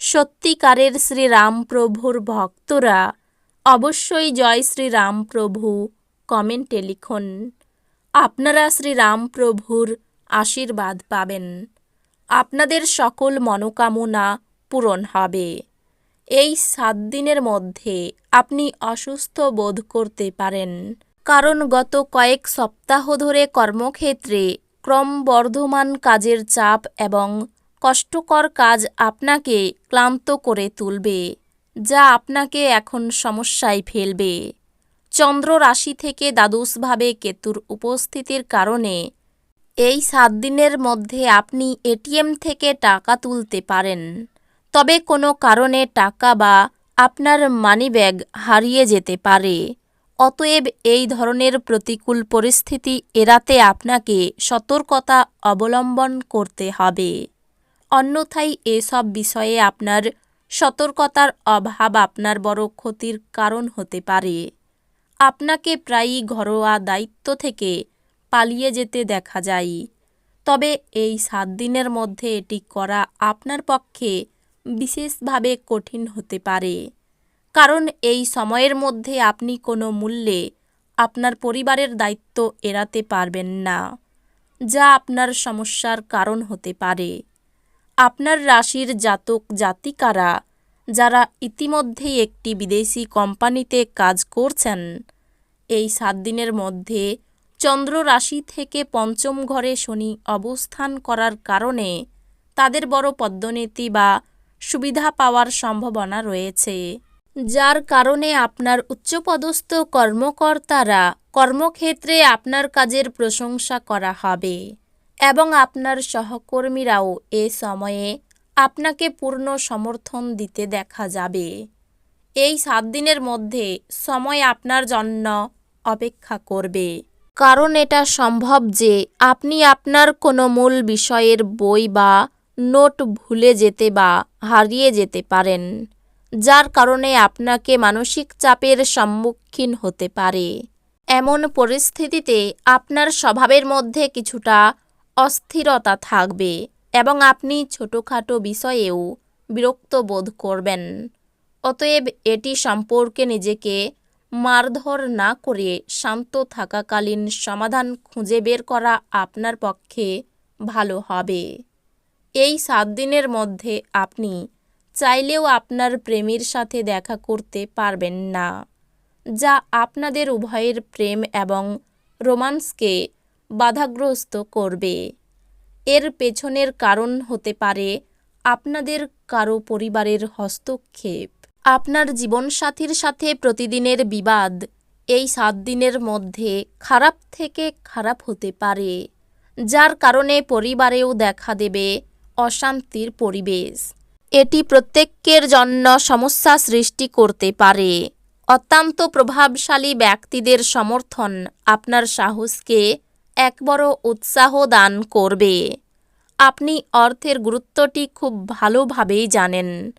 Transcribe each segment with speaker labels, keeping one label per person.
Speaker 1: সত্যিকারের শ্রীরামপ্রভুর ভক্তরা অবশ্যই জয় শ্রীরামপ্রভু কমেন্টে লিখুন। আপনারা শ্রীরামপ্রভুর আশীর্বাদ পাবেন। আপনাদের সকল মনোকামনা পূরণ হবে। এই সাত দিনের মধ্যে আপনি অসুস্থ বোধ করতে পারেন। কারণ গত কয়েক সপ্তাহ ধরে কর্মক্ষেত্রে ক্রমবর্ধমান কাজের চাপ এবং কষ্টকর কাজ আপনাকে ক্লান্ত করে তুলবে, যা আপনাকে এখন সমস্যায় ফেলবে। চন্দ্র রাশি থেকে দ্বাদশভাবে কেতুর উপস্থিতির কারণে এই সাত দিনের মধ্যে আপনি এটিএম থেকে টাকা তুলতে পারেন। তবে কোনো কারণে টাকা বা আপনার মানিব্যাগ হারিয়ে যেতে পারে। অতএব এই ধরনের প্রতিকূল পরিস্থিতি এড়াতে আপনাকে সতর্কতা অবলম্বন করতে হবে। অন্যথায় এসব বিষয়ে আপনার সতর্কতার অভাব আপনার বড় ক্ষতির কারণ হতে পারে। আপনাকে প্রায়ই ঘরোয়া দায়িত্ব থেকে পালিয়ে যেতে দেখা যায়। তবে এই সাত দিনের মধ্যে এটি করা আপনার পক্ষে বিশেষভাবে কঠিন হতে পারে। কারণ এই সময়ের মধ্যে আপনি কোনো মূল্যে আপনার পরিবারের দায়িত্ব এড়াতে পারবেন না, যা আপনার সমস্যার কারণ হতে পারে। আপনার রাশির জাতক জাতিকারা যারা ইতিমধ্যেই একটি বিদেশি কোম্পানিতে কাজ করছেন, এই সাত দিনের মধ্যে চন্দ্র রাশি থেকে পঞ্চম ঘরে শনি অবস্থান করার কারণে তাদের বড় পদ্মনীতি বা সুবিধা পাওয়ার সম্ভাবনা রয়েছে, যার কারণে আপনার উচ্চপদস্থ কর্মকর্তারা কর্মক্ষেত্রে আপনার কাজের প্রশংসা করা হবে। এবং আপনার সহকর্মীরাও এ সময়ে আপনাকে পূর্ণ সমর্থন দিতে দেখা যাবে। এই সাত দিনের মধ্যে সময় আপনার জন্য অপেক্ষা করবে। কারণ এটা সম্ভব যে আপনি আপনার কোনো মূল বিষয়ের বই বা নোট ভুলে যেতে বা হারিয়ে যেতে পারেন, যার কারণে আপনাকে মানসিক চাপের সম্মুখীন হতে পারে। এমন পরিস্থিতিতে আপনার স্বভাবের মধ্যে কিছুটা অস্থিরতা থাকবে এবং আপনি ছোটোখাটো বিষয়েও বিরক্ত বোধ করবেন। অতএব এটি সম্পর্কে নিজেকে মারধর না করে শান্ত থাকাকালীন সমাধান খুঁজে বের করা আপনার পক্ষে ভালো হবে। এই সাত দিনের মধ্যে আপনি চাইলেও আপনার প্রেমীর সাথে দেখা করতে পারবেন না, যা আপনাদের উভয়ের প্রেম এবং রোমান্সকে বাধাগ্রস্ত করবে। এর পেছনের কারণ হতে পারে আপনাদের কারও পরিবারের হস্তক্ষেপ। আপনার জীবনসাথীর সাথে প্রতিদিনের বিবাদ এই সাত দিনের মধ্যে খারাপ থেকে খারাপ হতে পারে, যার কারণে পরিবারেও দেখা দেবে অশান্তির পরিবেশ। এটি প্রত্যেকের জন্য সমস্যা সৃষ্টি করতে পারে। অত্যন্ত প্রভাবশালী ব্যক্তিদের সমর্থন আপনার সাহসকে এক বড় উৎসাহ দান করবে। আপনি অর্থের গুরুত্বটি খুব ভালোভাবেই জানেন।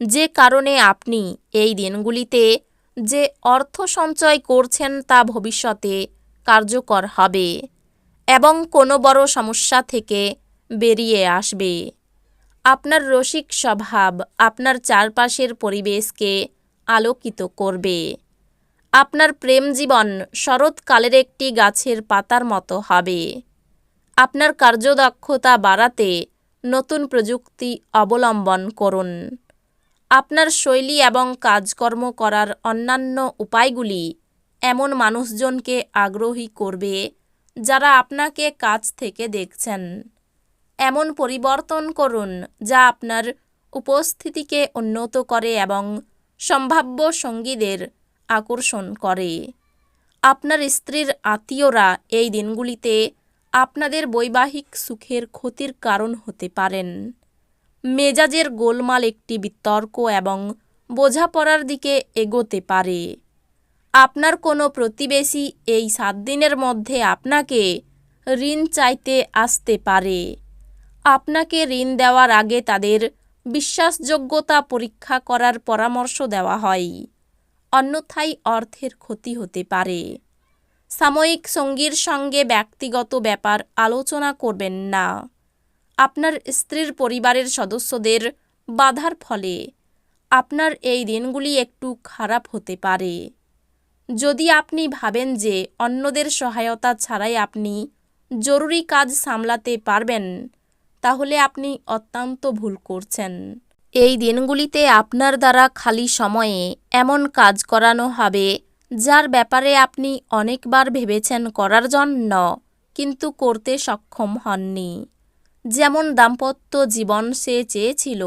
Speaker 1: যে কারণে আপনি এই দিনগুলিতে যে অর্থ সঞ্চয় করছেন তা ভবিষ্যতে কার্যকর হবে এবং কোনো বড় সমস্যা থেকে বেরিয়ে আসবে। আপনার রসিক স্বভাব আপনার চারপাশের পরিবেশকে আলোকিত করবে। আপনার প্রেম জীবন শরৎকালের একটি গাছের পাতার মতো হবে। আপনার কার্যদক্ষতা বাড়াতে নতুন প্রযুক্তি অবলম্বন করুন। আপনার শৈলী এবং কাজকর্ম করার অন্যান্য উপায়গুলি এমন মানুষজনকে আগ্রহী করবে যারা আপনাকে কাছ থেকে দেখছেন। এমন পরিবর্তন করুন যা আপনার উপস্থিতিকে উন্নত করে এবং সম্ভাব্য সঙ্গীদের আকর্ষণ করে। আপনার স্ত্রীর আত্মীয়রা এই দিনগুলিতে আপনাদের বৈবাহিক সুখের ক্ষতির কারণ হতে পারেন। মেজাজের গোলমাল একটি বিতর্ক এবং বোঝাপড়ার দিকে এগোতে পারে। আপনার কোনো প্রতিবেশী এই সাত দিনের মধ্যে আপনাকে ঋণ চাইতে আসতে পারে। আপনাকে ঋণ দেওয়ার আগে তাদের বিশ্বাসযোগ্যতা পরীক্ষা করার পরামর্শ দেওয়া হয়। অন্যথায় অর্থের ক্ষতি হতে পারে। সাময়িক সঙ্গীর সঙ্গে ব্যক্তিগত ব্যাপার আলোচনা করবেন না। আপনার স্ত্রীর পরিবারের সদস্যদের বাধার ফলে আপনার এই দিনগুলি একটু খারাপ হতে পারে। যদি আপনি ভাবেন যে অন্যদের সহায়তা ছাড়াই আপনি জরুরি কাজ সামলাতে পারবেন, তাহলে আপনি অত্যন্ত ভুল করছেন। এই দিনগুলিতে আপনার দ্বারা খালি সময়ে এমন কাজ করানো হবে, যার ব্যাপারে আপনি অনেকবার ভেবেছেন করার জন্য, কিন্তু করতে সক্ষম হননি। যেমন দাম্পত্য জীবন সে চেয়েছিল,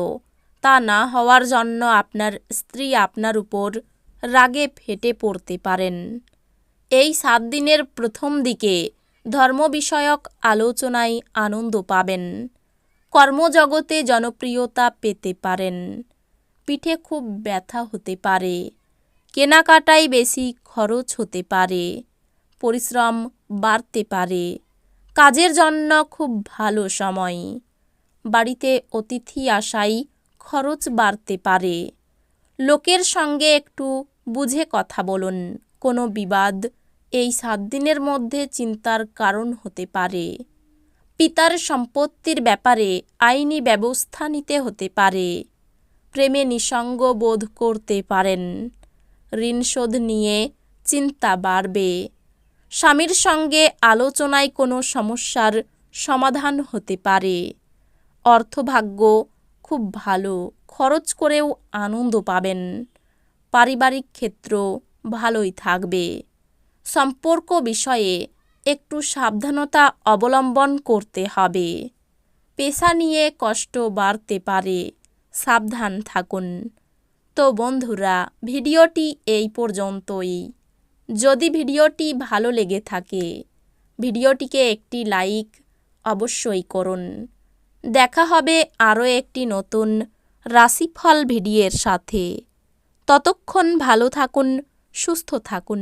Speaker 1: তা না হওয়ার জন্য আপনার স্ত্রী আপনার উপর রাগে ফেটে পড়তে পারেন। এই সাত দিনের প্রথম দিকে ধর্ম বিষয়ক আলোচনায় আনন্দ পাবেন। কর্মজগতে জনপ্রিয়তা পেতে পারেন। পিঠে খুব ব্যথা হতে পারে, কেনাকাটায় বেশি খরচ হতে পারে, পরিশ্রম বাড়তে পারে, কাজের জন্য খুব ভালো সময়, বাড়িতে অতিথি আসায় খরচ বাড়তে পারে। লোকের সঙ্গে একটু বুঝে কথা বলুন, কোনো বিবাদ এই সাত দিনের মধ্যে চিন্তার কারণ হতে পারে। পিতার সম্পত্তির ব্যাপারে আইনি ব্যবস্থা নিতে হতে পারে। প্রেমে নিসঙ্গ বোধ করতে পারেন। ঋণ শোধ নিয়ে চিন্তা বাড়বে। স্বামীর সঙ্গে আলোচনায় কোনো সমস্যার সমাধান হতে পারে। অর্থভাগ্য খুব ভালো, খরচ করেও আনন্দ পাবেন। পারিবারিক ক্ষেত্র ভালোই থাকবে। সম্পর্ক বিষয়ে একটু সাবধানতা অবলম্বন করতে হবে। পেশা নিয়ে কষ্ট বাড়তে পারে। সাবধান থাকুন। তো বন্ধুরা, ভিডিওটি এই পর্যন্তই। যদি ভিডিওটি ভালো লেগে থাকে, ভিডিওটিকে একটি লাইক অবশ্যই করুন। দেখা হবে আরও একটি নতুন রাশিফল ভিডিওর সাথে। ততক্ষণ ভালো থাকুন, সুস্থ থাকুন।